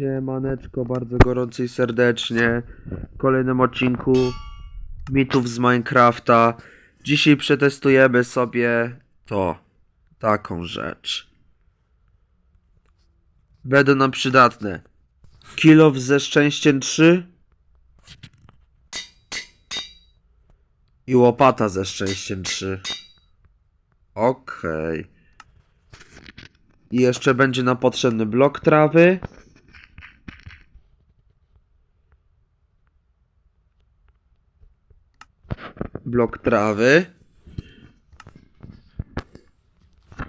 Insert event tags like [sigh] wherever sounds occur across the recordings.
Siemaneczko, bardzo gorąco i serdecznie. W kolejnym odcinku mitów z Minecrafta. Dzisiaj przetestujemy sobie to, taką rzecz. Będą nam przydatne. Kilow ze szczęściem 3 i łopata ze szczęściem 3. Okej. I jeszcze będzie nam potrzebny blok trawy. Blok trawy.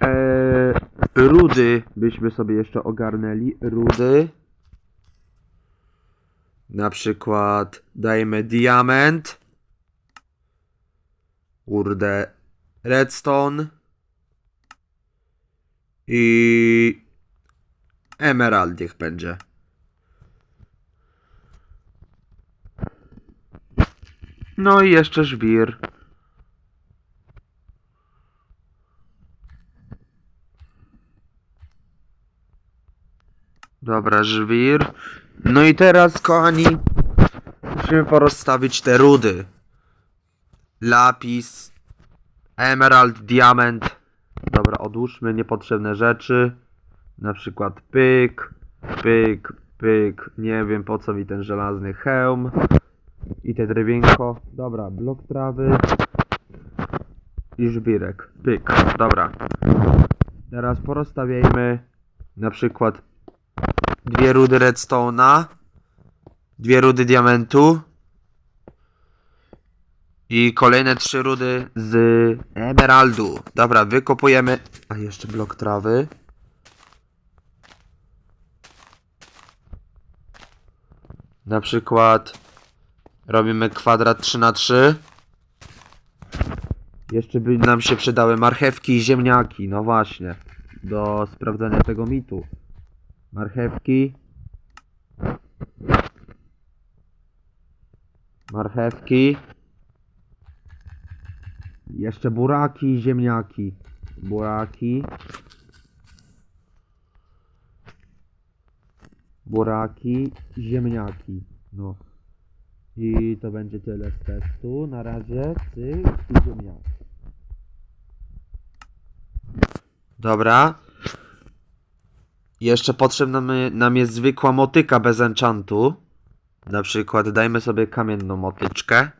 Eee, rudy byśmy sobie jeszcze ogarnęli. Rudy. Na przykład dajemy diament. Kurde. Redstone. I emerald niech będzie. No i jeszcze żwir. Dobra, żwir. No i teraz, kochani, musimy porozstawić te rudy. Lapis, emerald, diament. Dobra, odłóżmy niepotrzebne rzeczy. Na przykład pyk, pyk, pyk. Nie wiem po co mi ten żelazny hełm. I te drewienko. Dobra, blok trawy. I żwirek. Pyk. Dobra. Teraz porozstawiajmy na przykład dwie rudy redstone'a. Dwie rudy diamentu. I kolejne trzy rudy z emeraldu. Dobra, wykopujemy. A jeszcze blok trawy. Na przykład robimy kwadrat 3 na 3 Jeszcze by nam się przydały marchewki i ziemniaki. No właśnie. Do sprawdzenia tego mitu. Marchewki. Marchewki. Jeszcze buraki i ziemniaki. Buraki. Buraki, ziemniaki. No. I to będzie tyle z testu. Na razie cyk i ziemniaki. Dobra. Jeszcze potrzebna nam jest zwykła motyka bez enchantu. Na przykład dajmy sobie kamienną motyczkę.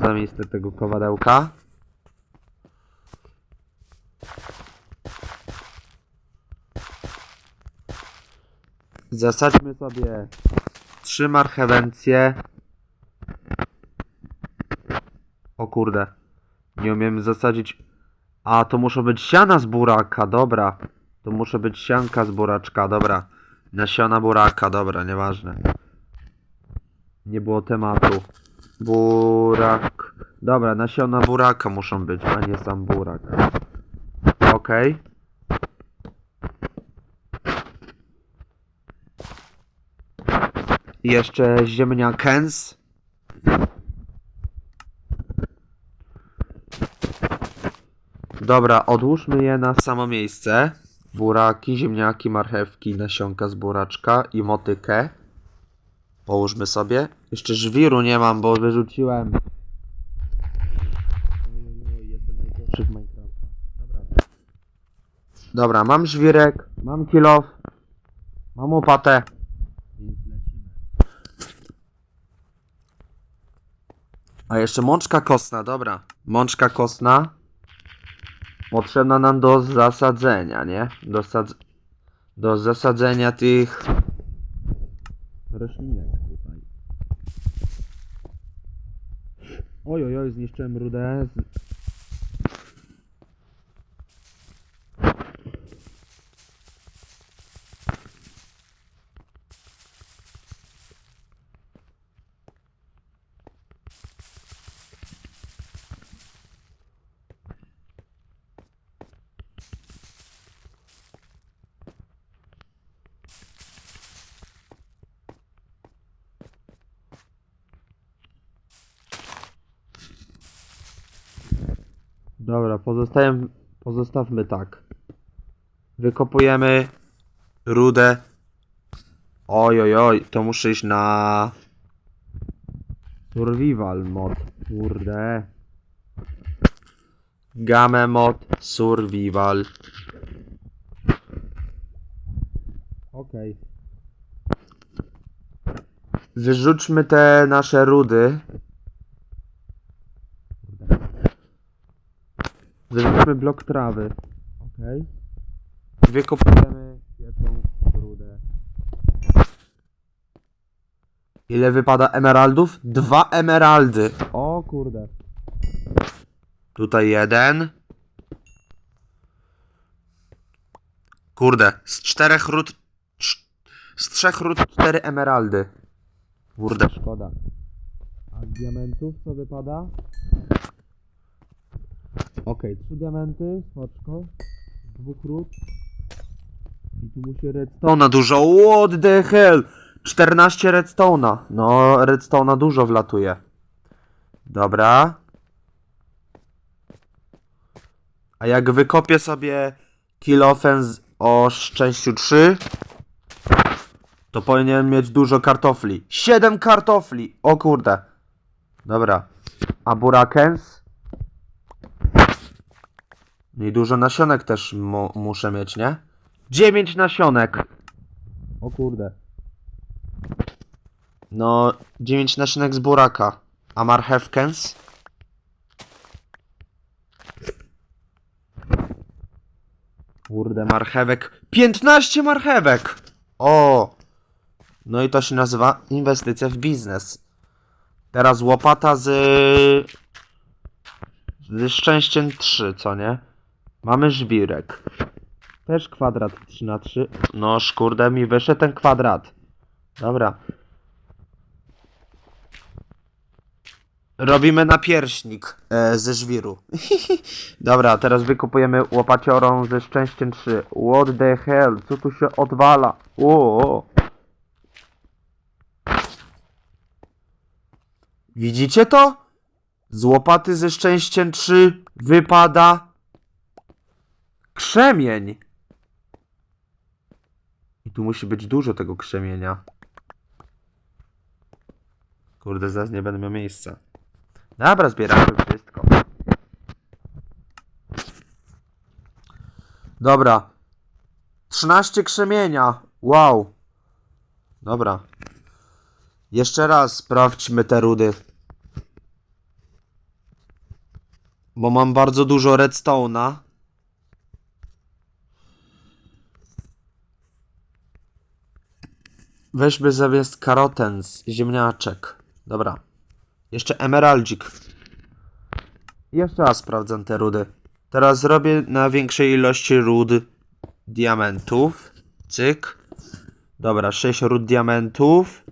Za miejsce tego kowadełka. Zasadźmy sobie trzy marchewencje. O kurde. Nie umiem zasadzić. A, to muszą być siana z buraka, dobra. To muszę być sianka z buraczka, dobra. Nasiona buraka, dobra, nieważne. Nie było tematu. Burak. Dobra, nasiona buraka muszą być, a nie sam burak. Okej. I Jeszcze ziemniakens. Dobra, odłóżmy je na samo miejsce. Buraki, ziemniaki, marchewki, nasionka z buraczka i motykę. Połóżmy sobie. Jeszcze żwiru nie mam, bo wyrzuciłem. W. Dobra. Dobra, mam żwirek, mam kilof, mam łopatę. A jeszcze mączka kostna, dobra. Mączka kostna. Potrzebna nam do zasadzenia, nie? Do, sadz... do zasadzenia tych roślinek tutaj. Oj, oj, oj, zniszczyłem rudę. Dobra, pozostajem, pozostawmy tak. Wykopujemy rudę. Oj, oj, oj, to muszę iść na... Survival mod, kurde. Game mod, survival. Okej. Wyrzućmy te nasze rudy. Wyrzućmy blok trawy. Okej. Wykopujemy pierwszą rudę. Ile wypada emeraldów? Dwa emeraldy. O kurde. Tutaj jeden. Kurde, z czterech ród... Z trzech ród cztery emeraldy. Kurde, szkoda. A z diamentów co wypada? Okej, trzy diamenty, spoczko. Z dwóch ród. I tu musi redstone'a dużo. What the hell? 14 redstone'a. No, redstone'a dużo wlatuje. Dobra. A jak wykopię sobie kilofem z- o szczęściu 3, to powinien mieć dużo kartofli. 7 kartofli! O kurde. Dobra. A burakens? No i dużo nasionek też mu muszę mieć, nie? 9 nasionek. O kurde. No, 9 nasionek z buraka. A marchewkens? Kurde, marchewek. 15 marchewek! O! No i to się nazywa inwestycja w biznes. Teraz łopata z... ze szczęściem 3, co nie? Mamy żwirek. Też kwadrat 3 na 3 No, szkurde, mi wyszedł ten kwadrat. Dobra. Robimy napierśnik e, ze żwiru. [laughs] Dobra, teraz wykupujemy łopaciorą ze szczęściem 3. What the hell? Co tu się odwala? O. Widzicie to? Z łopaty ze szczęściem 3 wypada krzemień. I tu musi być dużo tego krzemienia. Kurde, zaraz nie będę miał miejsca. Dobra, zbieramy wszystko. Dobra. 13 krzemienia. Wow. Dobra. Jeszcze raz sprawdźmy te rudy. Bo mam bardzo dużo redstone'a. Weźmy zamiast karotens, ziemniaczek. Dobra. Jeszcze emeraldzik. Jeszcze raz sprawdzam te rudy. Teraz zrobię na większej ilości ród diamentów. Cyk. Dobra, 6 ród diamentów.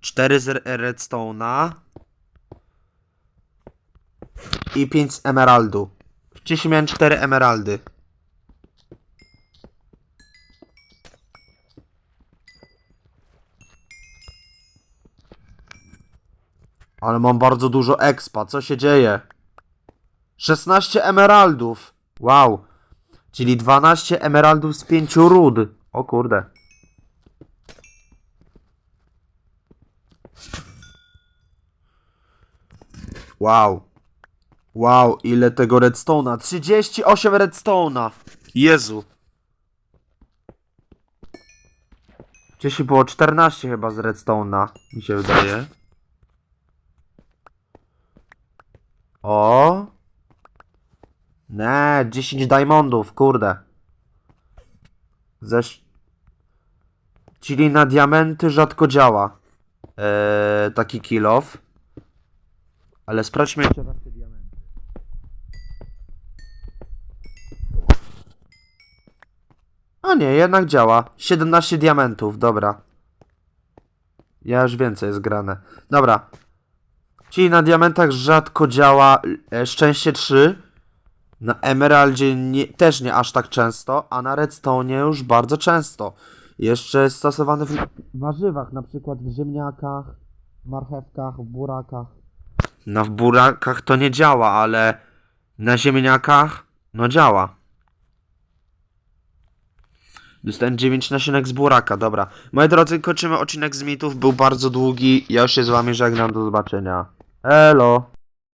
4 z re- redstone'a. I 5 z emeraldu. Wcześniej miałem 4 emeraldy. Ale mam bardzo dużo expa, co się dzieje? 16 emeraldów. Wow. Czyli 12 emeraldów z 5 ród. O kurde. Wow. Wow, ile tego redstone'a? 38 redstone'a. Jezu. Wcześniej było 14 chyba z redstone'a, mi się wydaje. O! Ne, 10 diamondów, kurde. Ześ... Czyli na diamenty rzadko działa. Eee, taki kill off. Ale sprawdźmy jeszcze raz te diamenty. A nie, jednak działa. 17 diamentów, dobra. Ja już więcej jest grane. Dobra. Czyli na diamentach rzadko działa e, szczęście 3. Na emeraldzie nie, też nie aż tak często, a na redstone już bardzo często. Jeszcze jest stosowany w warzywach, na przykład w ziemniakach, marchewkach, w burakach. No w burakach to nie działa, ale na ziemniakach no działa. Dostałem 9 nasionek z buraka, dobra. Moi drodzy, kończymy odcinek z mitów, był bardzo długi. Ja już się z wami żegnam, do zobaczenia. Elo.